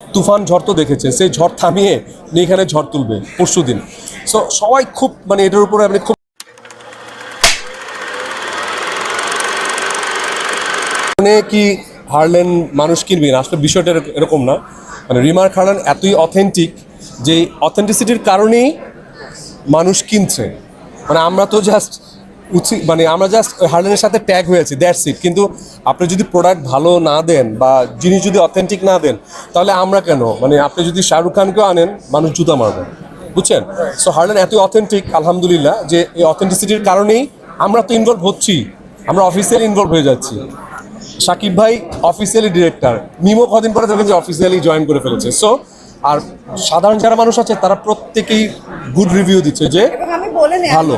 তুফান ঝড় তো দেখেছে, সেই ঝড় থামিয়ে এখানে ঝড় তুলবে পরশু দিন। সো সবাই খুব মানে এটার উপরে আপনি খুব মানে কি হারলেন মানুষ কিনবেন আসলে বিষয়টা এরক- এরকম না। মানে রিমার্ক হারলেন এতই অথেন্টিক যে অথেন্টিসিটির কারণেই মানুষ কিনছে। মানে আমরা তো জাস্ট উচিত মানে আমরা জাস্ট হার্লেনের সাথে ট্যাগ হয়েছি দ্যাটস ইট কিন্তু আপনি যদি প্রোডাক্ট ভালো না দেন বা জিনিস যদি অথেন্টিক না দেন, তাহলে আমরা কেন? মানে আপনি যদি শাহরুখ খানকেও আনেন, মানুষ জুতা মারবে, বুঝছেন? সো হার্লেন এতই অথেন্টিক আলহামদুলিল্লাহ, যে এই অথেন্টিসিটির কারণেই আমরা তো ইনভলভ হচ্ছি। আমরা অফিসিয়ালি ইনভলভ হয়ে যাচ্ছি। সাকিব ভাই অফিসিয়ালি ডিরেক্টর মিমো কদিন পরে দেখেন যে অফিসিয়ালি জয়েন করে ফেলেছে। সো আর সাধারণ যারা মানুষ আছে, তারা প্রত্যেকেই গুড রিভিউ দিচ্ছে যে আমি ভালো।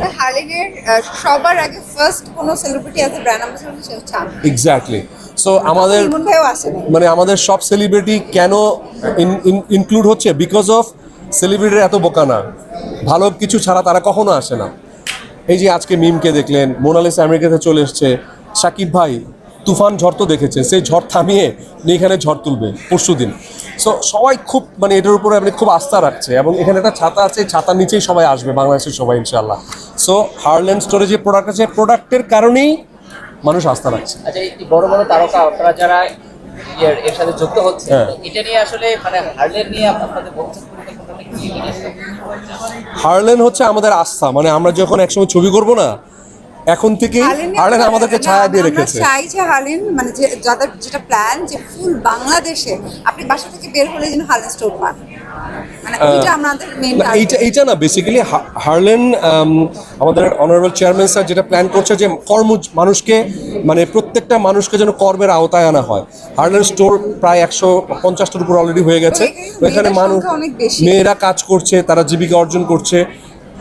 সবার আগে ফার্স্ট কোনো সেলিব্রিটি আছে ব্র্যান্ড অ্যাম্বাসেডর সে হচ্ছে এক্স্যাক্টলি সো আমাদের মানে আমাদের সব সেলিব্রিটি কেন ইনক্লুড হচ্ছে? বিকজ অফ সেলিব্রিটির এত বোকা না। ভালো কিছু ছাড়া তারা কখনো আসে না। এই যে আজকে মিমকে দেখলেন মোনালিসা আমেরিকাতে চলে এসছে। সাকিব ভাই তুফান ঝড় তো দেখেছে সেই ঝড় থামিয়ে এখানে ঝড় তুলবে পরশু দিন সো সবাই খুব মানে এটার উপরে আপনি খুব আস্থা রাখছে এবং এখানে একটা ছাতা আছে ছাতার নিচেই সবাই আসবে বাংলাদেশের সবাই ইনশাল্লাহ সো হার্ল্যান্ড স্টোরে যে প্রোডাক্ট আছে প্রোডাক্টের কারণেই মানুষ আস্থা রাখছে আচ্ছা এই বড় বড় তারকা আপনারা যারা এর সাথে যুক্ত হচ্ছে হ্যাঁ। এটা নিয়ে আসলে মানে নিয়ে আপনাদের? হার্লেন হচ্ছে আমাদের আস্থা মানে আমরা যখন একসময় ছবি করব না এখন থেকেই হার্লিন আমাদেরকে ছায়া দিয়ে রেখেছে। চাই যে হার্লিন মানে যে যাদের যেটা প্ল্যান যে ফুল বাংলাদেশে আপনি বাসা থেকে বের হলে যেন হার্লিন স্টোর পান। মানে এইটা এইটা না বেসিক্যালি হার্লেন আমাদের অনারেবল চেয়ারম্যান স্যার যেটা প্ল্যান করছে যে কর্ম মানুষকে মানে প্রত্যেকটা মানুষকে যেন কর্মের আওতায় আনা হয়। হার্লেন স্টোর প্রায় একশো পঞ্চাশটার উপর অলরেডি হয়ে গেছে। এখানে মানুষ। মেয়েরা কাজ করছে তারা জীবিকা অর্জন করছে।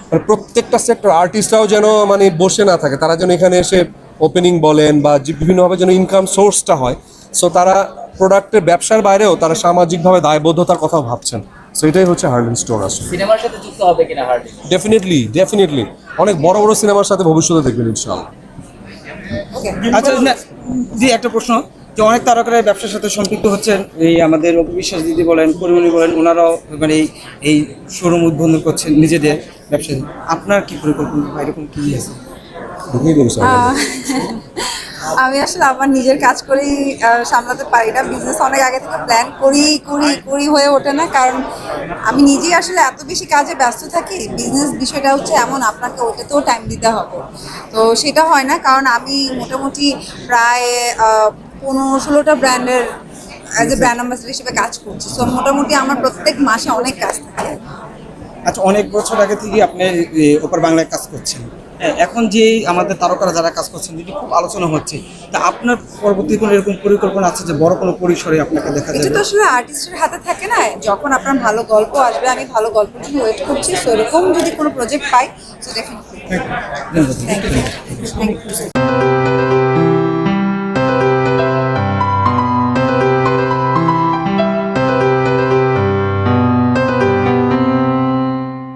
মানে প্রত্যেকটা সেক্টর আর্টিস্টরাও যেন মানে বসে না থাকে তারা যেন এখানে এসে ওপেনিং বলেন বা যে বিভিন্নভাবে যেন ইনকাম সোর্সটা হয় সো তারা প্রোডাক্টের ব্যবসার বাইরেও তারা সামাজিকভাবে দায়বদ্ধতার কথাও ভাবছেন। সো এটাই হচ্ছে হার্লেন স্টোর আসলে। সিনেমার সাথে যুক্ত হবে কিনা ডেফিনেটলি ডেফিনেটলি অনেক বড় বড় সিনেমার সাথে ভবিষ্যতে দেখবেন ইনশাআল্লাহ। আচ্ছা জি একটা প্রশ্ন। যে অনেক তারকারা ব্যবসার সাথে সম্পৃক্ত হচ্ছেন। এই আমাদের অপু বিশ্বাস দিদি বলেন পরিমণি বলেন ওনারাও মানে এই- এই শোরুম উদ্বোধন করছেন নিজেদের ব্যবসা আপনার কি পরিকল্পনা বা এরকম কি আছে? আমি আসলে আমার নিজের কাজ করেই সামলাতে পারি না। বিজনেস অনেক আগে থেকে প্ল্যান করি করি করি হয়ে ওঠে না। কারণ আমি নিজেই আসলে এত বেশি কাজে ব্যস্ত থাকি বিজনেস বিষয়টা হচ্ছে এমন আপনাকে ওটাতেও টাইম দিতে হবে। তো সেটা হয় না। কারণ আমি মোটামুটি প্রায় পনেরো ষোলোটা ব্র্যান্ডের অ্যাজ এ ব্র্যান্ড অ্যাম্বাসেডার হিসেবে কাজ করছি। সো মোটামুটি আমার প্রত্যেক মাসে অনেক কাজ থাকে। আচ্ছা অনেক বছর আগে থেকে আপনি ওপার বাংলায় কাজ করছেন। এখন যে আমাদের তারকারা যারা কাজ করছেন যেটি খুব আলোচনা হচ্ছে তা আপনার পরবর্তী কোনো এরকম পরিকল্পনা আছে যে বড় কোনো পরিসরে আপনাকে দেখা এটা তো আসলে আর্টিস্টের হাতে থাকে না। যখন আপনার ভালো গল্প আসবে আমি ভালো গল্প জন্য ওয়েট করছি। সেরকম যদি কোনো প্রজেক্ট পাই সো ডেফিনেটলি থ্যাংক ইউ